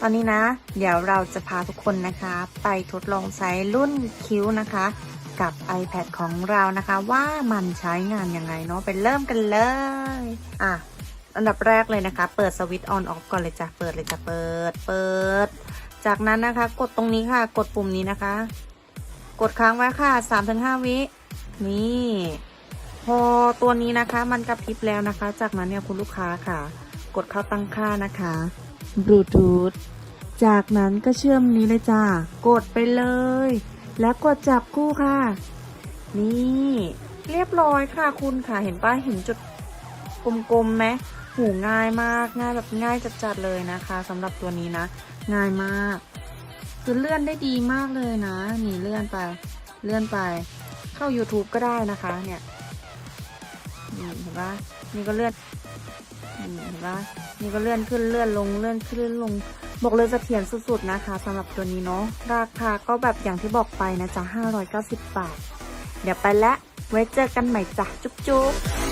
ตอนนี้นะ เดี๋ยวเราจะพาทุกคนนะคะ ไปทดลองใช้รุ่นคิ้วนะคะ กับ iPad ของเรานะคะ ว่ามันใช้งานยังไงเนาะไปเริ่มกันเลย อะ อันดับแรกเลยนะคะ เปิดสวิตช์ออนออฟก่อนเลยจ้ะเปิดเลยจ้ะเปิด เปิด จากนั้นนะคะ กดตรงนี้ค่ะ กดปุ่มนี้นะคะ กดค้างไว้ค่ะ3-5วินี่พอตัวนี้นะคะมันกระพริบแล้วนะคะ จากนั้นเนี่ยคุณลูกค้าค่ะ กดเข้าตั้งค่านะคะ บลูทูธจากนั้นก็เชื่อมนี้เลยจ้ากดไปเลย แล้วกดจับคู่ค่ะ นี่ เรียบร้อยค่ะคุณค่ะเห็นป้าเห็นจุดกลมๆไหมหูง่ายมากง่ายแบบง่ายจัดๆเลยนะคะสำหรับตัวนี้นะ ง่ายมาก คือเลื่อนได้ดีมากเลยนะ นี่เลื่อนไป เลื่อนไป เข้า YouTube ก็ได้นะคะ เนี่ยนี่เห็นปะนี่ก็เลื่อน เห็นปะนี่ก็เลื่อนขึ้นเลื่อนลงเลื่อนขึ้นเลื่อนลง บอกเลยเสถียรสุดๆนะคะสำหรับตัวนี้เนาะราคาก็แบบอย่างที่บอกไปนะจ๊ะ590 บาท เดี๋ยวไปแล้วไว้เจอกันใหม่จ้ะจุ๊บๆ